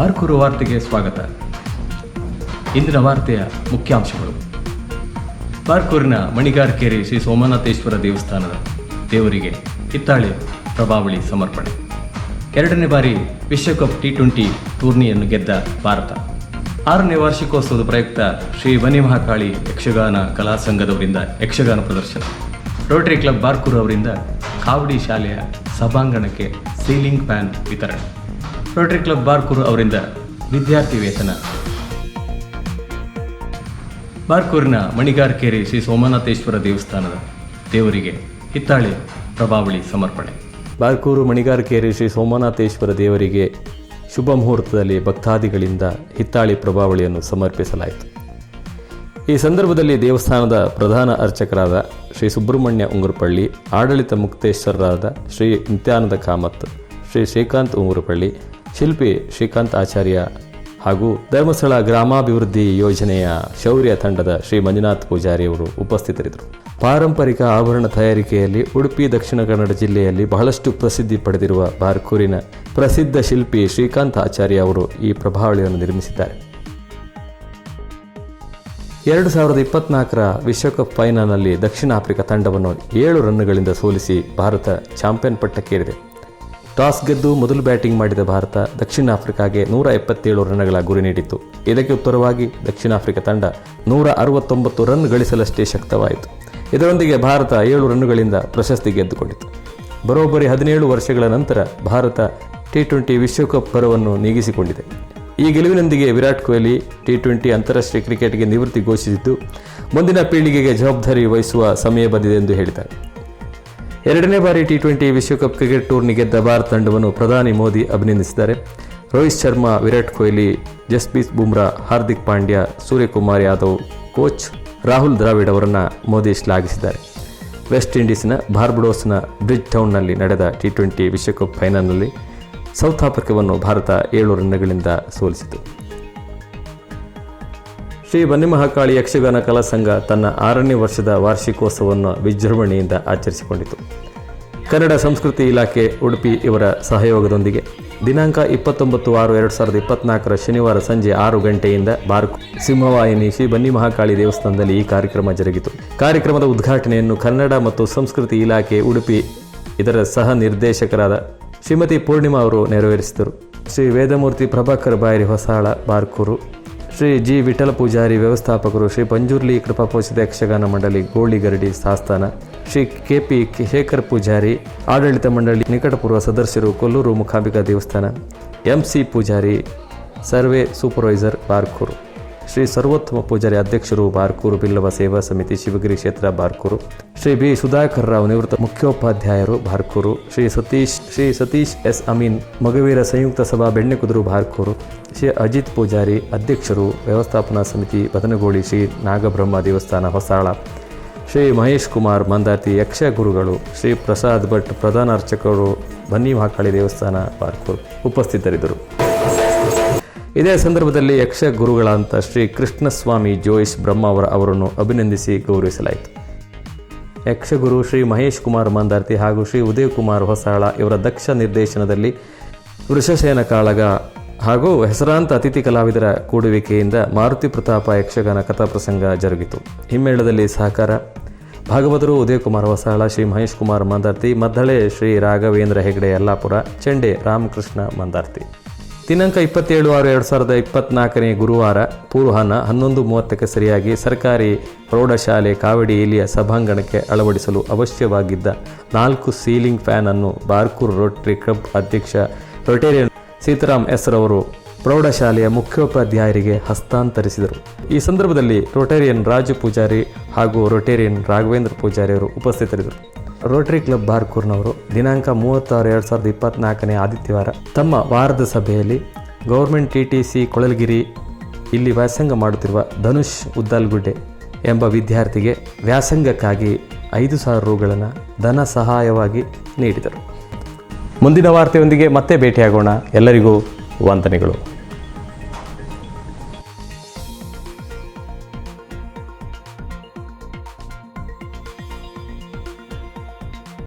ಬಾರ್ಕೂರು ವಾರ್ತೆಗೆ ಸ್ವಾಗತ. ಇಂದಿನ ವಾರ್ತೆಯ ಮುಖ್ಯಾಂಶಗಳು. ಬಾರ್ಕೂರಿನ ಮಣಿಗಾರಕೆರೆ ಶ್ರೀ ಸೋಮನಾಥೇಶ್ವರ ದೇವಸ್ಥಾನದ ದೇವರಿಗೆ ಹಿತ್ತಾಳೆ ಪ್ರಭಾವಳಿ ಸಮರ್ಪಣೆ. ಎರಡನೇ ಬಾರಿ ವಿಶ್ವಕಪ್ ಟಿ ಟ್ವೆಂಟಿ ಟೂರ್ನಿಯನ್ನು ಗೆದ್ದ ಭಾರತ. ಆರನೇ ವಾರ್ಷಿಕೋತ್ಸವದ ಪ್ರಯುಕ್ತ ಶ್ರೀ ವನಿಮಹಾಕಾಳಿ ಯಕ್ಷಗಾನ ಕಲಾ ಸಂಘದವರಿಂದ ಯಕ್ಷಗಾನ ಪ್ರದರ್ಶನ. ರೋಟರಿ ಕ್ಲಬ್ ಬಾರ್ಕೂರು ಅವರಿಂದ ಕಾವಡಿ ಶಾಲೆಯ ಸಭಾಂಗಣಕ್ಕೆ ಸೀಲಿಂಗ್ ಫ್ಯಾನ್ ವಿತರಣೆ. ರೋಟರಿ ಕ್ಲಬ್ ಬಾರ್ಕೂರು ಅವರಿಂದ ವಿದ್ಯಾರ್ಥಿ ವೇತನ. ಬಾರ್ಕೂರಿನ ಮಣಿಗಾರ್ಕೇರಿ ಶ್ರೀ ಸೋಮನಾಥೇಶ್ವರ ದೇವಸ್ಥಾನದ ದೇವರಿಗೆ ಹಿತ್ತಾಳೆ ಪ್ರಭಾವಳಿ ಸಮರ್ಪಣೆ. ಬಾರ್ಕೂರು ಮಣಿಗಾರ್ಕೇರಿ ಶ್ರೀ ಸೋಮನಾಥೇಶ್ವರ ದೇವರಿಗೆ ಶುಭ ಮುಹೂರ್ತದಲ್ಲಿ ಭಕ್ತಾದಿಗಳಿಂದ ಹಿತ್ತಾಳಿ ಪ್ರಭಾವಳಿಯನ್ನು ಸಮರ್ಪಿಸಲಾಯಿತು. ಈ ಸಂದರ್ಭದಲ್ಲಿ ದೇವಸ್ಥಾನದ ಪ್ರಧಾನ ಅರ್ಚಕರಾದ ಶ್ರೀ ಸುಬ್ರಹ್ಮಣ್ಯ ಉಂಗುರಪಳ್ಳಿ, ಆಡಳಿತ ಮುಕ್ತೇಶ್ವರರಾದ ಶ್ರೀ ನಿತ್ಯಾನಂದ ಕಾಮತ್, ಶ್ರೀ ಶ್ರೀಕಾಂತ್ ಉಂಗುರಪಳ್ಳಿ ಶಿಲ್ಪಿ ಶ್ರೀಕಾಂತ್ ಆಚಾರ್ಯ ಹಾಗೂ ಧರ್ಮಸ್ಥಳ ಗ್ರಾಮಾಭಿವೃದ್ಧಿ ಯೋಜನೆಯ ಶೌರ್ಯ ತಂಡದ ಶ್ರೀ ಮಂಜುನಾಥ್ ಪೂಜಾರಿಯವರು ಉಪಸ್ಥಿತರಿದ್ದರು. ಪಾರಂಪರಿಕ ಆಭರಣ ತಯಾರಿಕೆಯಲ್ಲಿ ಉಡುಪಿ, ದಕ್ಷಿಣ ಕನ್ನಡ ಜಿಲ್ಲೆಯಲ್ಲಿ ಬಹಳಷ್ಟು ಪ್ರಸಿದ್ಧಿ ಪಡೆದಿರುವ ಬಾರ್ಕೂರಿನ ಪ್ರಸಿದ್ಧ ಶಿಲ್ಪಿ ಶ್ರೀಕಾಂತ್ ಆಚಾರ್ಯ ಅವರು ಈ ಪ್ರಭಾವಳಿಯನ್ನು ನಿರ್ಮಿಸಿದ್ದಾರೆ. ಎರಡು ಸಾವಿರದ ಇಪ್ಪತ್ನಾಲ್ಕರ ವಿಶ್ವಕಪ್ ಫೈನಲ್ನಲ್ಲಿ ದಕ್ಷಿಣ ಆಫ್ರಿಕಾ ತಂಡವನ್ನು ಏಳು ರನ್ನುಗಳಿಂದ ಸೋಲಿಸಿ ಭಾರತ ಚಾಂಪಿಯನ್ ಪಟ್ಟಕ್ಕೇರಿದೆ. ಟಾಸ್ ಗೆದ್ದು ಮೊದಲು ಬ್ಯಾಟಿಂಗ್ ಮಾಡಿದ ಭಾರತ ದಕ್ಷಿಣ ಆಫ್ರಿಕಾಗೆ ನೂರ ಎಪ್ಪತ್ತೇಳು ರನ್ಗಳ ಗುರಿ ನೀಡಿತ್ತು. ಇದಕ್ಕೆ ಉತ್ತರವಾಗಿ ದಕ್ಷಿಣ ಆಫ್ರಿಕಾ ತಂಡ ನೂರ ಅರವತ್ತೊಂಬತ್ತು ರನ್ ಗಳಿಸಲಷ್ಟೇ ಶಕ್ತವಾಯಿತು. ಇದರೊಂದಿಗೆ ಭಾರತ ಏಳು ರನ್ನುಗಳಿಂದ ಪ್ರಶಸ್ತಿ ಗೆದ್ದುಕೊಂಡಿತು. ಬರೋಬ್ಬರಿ ಹದಿನೇಳು ವರ್ಷಗಳ ನಂತರ ಭಾರತ ಟಿ ಟ್ವೆಂಟಿ ವಿಶ್ವಕಪ್ ಪರವನ್ನು ನೀಗಿಸಿಕೊಂಡಿದೆ. ಈ ಗೆಲುವಿನೊಂದಿಗೆ ವಿರಾಟ್ ಕೊಹ್ಲಿ ಟಿ ಟ್ವೆಂಟಿ ಅಂತಾರಾಷ್ಟ್ರೀಯ ಕ್ರಿಕೆಟ್ಗೆ ನಿವೃತ್ತಿ ಘೋಷಿಸಿದ್ದು, ಮುಂದಿನ ಪೀಳಿಗೆಗೆ ಜವಾಬ್ದಾರಿ ವಹಿಸುವ ಸಮಯ ಬಂದಿದೆ ಎಂದು ಹೇಳಿದ್ದಾರೆ. ಎರಡನೇ ಬಾರಿ ಟಿ ಟ್ವೆಂಟಿ ವಿಶ್ವಕಪ್ ಕ್ರಿಕೆಟ್ ಟೂರ್ನಿ ಗೆದ್ದ ಭಾರತ ತಂಡವನ್ನು ಪ್ರಧಾನಿ ಮೋದಿ ಅಭಿನಂದಿಸಿದ್ದಾರೆ. ರೋಹಿತ್ ಶರ್ಮಾ, ವಿರಾಟ್ ಕೊಹ್ಲಿ, ಜಸ್ಪ್ರೀತ್ ಬುಮ್ರಾ, ಹಾರ್ದಿಕ್ ಪಾಂಡ್ಯ, ಸೂರ್ಯಕುಮಾರ್ ಯಾದವ್, ಕೋಚ್ ರಾಹುಲ್ ದ್ರಾವಿಡ್ ಅವರನ್ನು ಮೋದಿ ಶ್ಲಾಘಿಸಿದ್ದಾರೆ. ವೆಸ್ಟ್ ಇಂಡೀಸ್ನ ಬಾರ್ಬಡೋಸ್ನ ಬ್ರಿಡ್ಜ್ ಟೌನ್ನಲ್ಲಿ ನಡೆದ ಟಿ ಟ್ವೆಂಟಿ ವಿಶ್ವಕಪ್ ಫೈನಲ್ನಲ್ಲಿ ಸೌತ್ ಆಫ್ರಿಕಾವನ್ನು ಭಾರತ ಏಳು ರನ್ಗಳಿಂದ ಸೋಲಿಸಿತು. ಶ್ರೀ ಬನ್ನಿಮಹಾಕಾಳಿ ಯಕ್ಷಗಾನ ಕಲಾ ಸಂಘ ತನ್ನ ಆರನೇ ವರ್ಷದ ವಾರ್ಷಿಕೋತ್ಸವವನ್ನು ವಿಜೃಂಭಣೆಯಿಂದ ಆಚರಿಸಿಕೊಂಡಿತು. ಕನ್ನಡ ಸಂಸ್ಕೃತಿ ಇಲಾಖೆ, ಉಡುಪಿ ಇವರ ಸಹಯೋಗದೊಂದಿಗೆ. ದಿನಾಂಕ ಇಪ್ಪತ್ತೊಂಬತ್ತು ಆರು ಎರಡು ಸಾವಿರದ ಇಪ್ಪತ್ನಾಲ್ಕರ ಶನಿವಾರ ಸಂಜೆ ಆರು ಗಂಟೆಯಿಂದ ಬಾರ್ಕು ಸಿಂಹವಾಹಿನಿ ಶ್ರೀ ಬನ್ನಿ ಮಹಾಕಾಳಿ ದೇವಸ್ಥಾನದಲ್ಲಿ ಈ ಕಾರ್ಯಕ್ರಮ ಜರುಗಿತು. ಕಾರ್ಯಕ್ರಮದ ಉದ್ಘಾಟನೆಯನ್ನು ಕನ್ನಡ ಮತ್ತು ಸಂಸ್ಕೃತಿ ಇಲಾಖೆ, ಉಡುಪಿ ಇದರ ಸಹ ನಿರ್ದೇಶಕರಾದ ಶ್ರೀಮತಿ ಪೂರ್ಣಿಮಾ ಅವರು ನೆರವೇರಿಸಿದರು. ಶ್ರೀ ವೇದಮೂರ್ತಿ ಪ್ರಭಾಕರ್ ಬಾಯರಿ ಹೊಸಾಳ, ಬಾರ್ಕೂರು. ಶ್ರೀ ಜಿ ವಿಠಲ ಪೂಜಾರಿ ವ್ಯವಸ್ಥಾಪಕರು ಶ್ರೀ ಪಂಜುರ್ಲಿ ಕೃಪಾಪೋಷಿತ ಯಕ್ಷಗಾನ ಮಂಡಳಿ ಗೋಳಿಗರಡಿ ಸಾಸ್ತಾನ ಶ್ರೀ ಕೆ ಪಿ ಶೇಖರ್ ಪೂಜಾರಿ ಆಡಳಿತ ಮಂಡಳಿ ನಿಕಟಪೂರ್ವ ಸದಸ್ಯರು ಕೊಲ್ಲೂರು ಮುಖಾಂಬಿಕಾ ದೇವಸ್ಥಾನ M C Poojary, survey supervisor Barkur. Shri Sarvottama Poojary ಅಧ್ಯಕ್ಷರು ಬಾರ್ಕೂರು ಬಿಲ್ಲವ ಸೇವಾ ಸಮಿತಿ ಶಿವಗಿರಿ ಕ್ಷೇತ್ರ ಬಾರ್ಕೂರು. ಶ್ರೀ ಬಿ. ಸುಧಾಕರ್ ರಾವ್ ನಿವೃತ್ತ ಮುಖ್ಯೋಪಾಧ್ಯಾಯರು ಬಾರ್ಕೂರು. ಶ್ರೀ ಸತೀಶ್ ಶ್ರೀ ಸತೀಶ್ ಎಸ್ ಅಮೀನ್ ಮಗವೀರ ಸಂಯುಕ್ತ ಸಭಾ ಬೆಣ್ಣೆಕುದುರು ಬಾರ್ಕೂರು. ಶ್ರೀ ಅಜಿತ್ ಪೂಜಾರಿ ಅಧ್ಯಕ್ಷರು ವ್ಯವಸ್ಥಾಪನಾ ಸಮಿತಿ ಬದನಗೋಳಿ ಶ್ರೀ ನಾಗಬ್ರಹ್ಮ ದೇವಸ್ಥಾನ ಹೊಸಾಳ. ಶ್ರೀ ಮಹೇಶ್ ಕುಮಾರ್ ಮಂದಾತಿ ಯಕ್ಷ ಗುರುಗಳು ಶ್ರೀ ಪ್ರಸಾದ್ ಭಟ್ ಪ್ರಧಾನ ಅರ್ಚಕರು ಬನ್ನಿ ಮಹಾಕಾಳಿ ದೇವಸ್ಥಾನ ಬಾರ್ಕೂರು ಉಪಸ್ಥಿತರಿದ್ದರು. ಇದೇ ಸಂದರ್ಭದಲ್ಲಿ ಯಕ್ಷ ಗುರುಗಳಾದಂಥ ಶ್ರೀ ಕೃಷ್ಣಸ್ವಾಮಿ ಜೋಯಿಸ್ ಬ್ರಹ್ಮ ಅವರ ಅವರನ್ನು ಅಭಿನಂದಿಸಿ ಗೌರವಿಸಲಾಯಿತು. ಯಕ್ಷಗುರು ಶ್ರೀ ಮಹೇಶ್ ಕುಮಾರ್ ಮಂದಾರ್ತಿ ಹಾಗೂ ಶ್ರೀ ಉದಯ್ ಕುಮಾರ್ ಹೊಸಾಳ ಇವರ ದಕ್ಷ ನಿರ್ದೇಶನದಲ್ಲಿ ವೃಷಸೇನ ಕಾಳಗ ಹಾಗೂ ಹೆಸರಾಂತ ಅತಿಥಿ ಕಲಾವಿದರ ಕೂಡುವಿಕೆಯಿಂದ ಮಾರುತಿ ಪ್ರತಾಪ ಯಕ್ಷಗಾನ ಕಥಾಪ್ರಸಂಗ ಜರುಗಿತು. ಹಿಮ್ಮೇಳದಲ್ಲಿ ಸಹಕಾರ, ಭಾಗವತರು ಉದಯಕುಮಾರ್ ಹೊಸಾಳ, ಶ್ರೀ ಮಹೇಶ್ ಕುಮಾರ್ ಮಂದಾರ್ತಿ, ಮದ್ದಳೆ ಶ್ರೀ ರಾಘವೇಂದ್ರ ಹೆಗಡೆ ಯಲ್ಲಾಪುರ, ಚೆಂಡೆ ರಾಮಕೃಷ್ಣ ಮಂದಾರ್ತಿ. ದಿನಾಂಕ ಇಪ್ಪತ್ತೇಳು ಆರು ಎರಡು ಸಾವಿರದ ಇಪ್ಪತ್ನಾಲ್ಕನೇ ಗುರುವಾರ ಪೂರ್ವಾಹ್ನ ಹನ್ನೊಂದು ಮೂವತ್ತಕ್ಕೆ ಸರಿಯಾಗಿ ಸರ್ಕಾರಿ ಪ್ರೌಢಶಾಲೆ ಕಾವಡಿ ಇಲ್ಲಿಯ ಸಭಾಂಗಣಕ್ಕೆ ಅಳವಡಿಸಲು ಅವಶ್ಯವಾಗಿದ್ದ ನಾಲ್ಕು ಸೀಲಿಂಗ್ ಫ್ಯಾನ್ ಅನ್ನು ಬಾರ್ಕೂರ್ ರೋಟರಿ ಕ್ಲಬ್ ಅಧ್ಯಕ್ಷ ರೊಟೇರಿಯನ್ ಸೀತಾರಾಮ್ ಎಸ್ ರವರು ಪ್ರೌಢಶಾಲೆಯ ಮುಖ್ಯೋಪಾಧ್ಯಾಯರಿಗೆ ಹಸ್ತಾಂತರಿಸಿದರು. ಈ ಸಂದರ್ಭದಲ್ಲಿ ರೊಟೇರಿಯನ್ ರಾಜು ಪೂಜಾರಿ ಹಾಗೂ ರೊಟೇರಿಯನ್ ರಾಘವೇಂದ್ರ ಪೂಜಾರಿ ಅವರು ಉಪಸ್ಥಿತರಿದ್ದರು. ರೋಟರಿ ಕ್ಲಬ್ ಬಾರ್ಕೂರ್ನವರು ದಿನಾಂಕ ಮೂವತ್ತಾರು ಎರಡು ಸಾವಿರದ ಇಪ್ಪತ್ತ್ನಾಲ್ಕನೇ ಆದಿತ್ಯವಾರ ತಮ್ಮ ವಾರದ ಸಭೆಯಲ್ಲಿ government T T C Kolalagiri ಇಲ್ಲಿ ವ್ಯಾಸಂಗ ಮಾಡುತ್ತಿರುವ ಧನುಷ್ ಉದ್ದಾಲ್ಗುಡ್ಡೆ ಎಂಬ ವಿದ್ಯಾರ್ಥಿಗೆ ವ್ಯಾಸಂಗಕ್ಕಾಗಿ ಐದು ಸಾವಿರ ರೂಗಳನ್ನು ಧನ ಸಹಾಯವಾಗಿ ನೀಡಿದರು. ಮುಂದಿನ ವಾರ್ತೆಯೊಂದಿಗೆ ಮತ್ತೆ ಭೇಟಿಯಾಗೋಣ. ಎಲ್ಲರಿಗೂ ವಂದನೆಗಳು.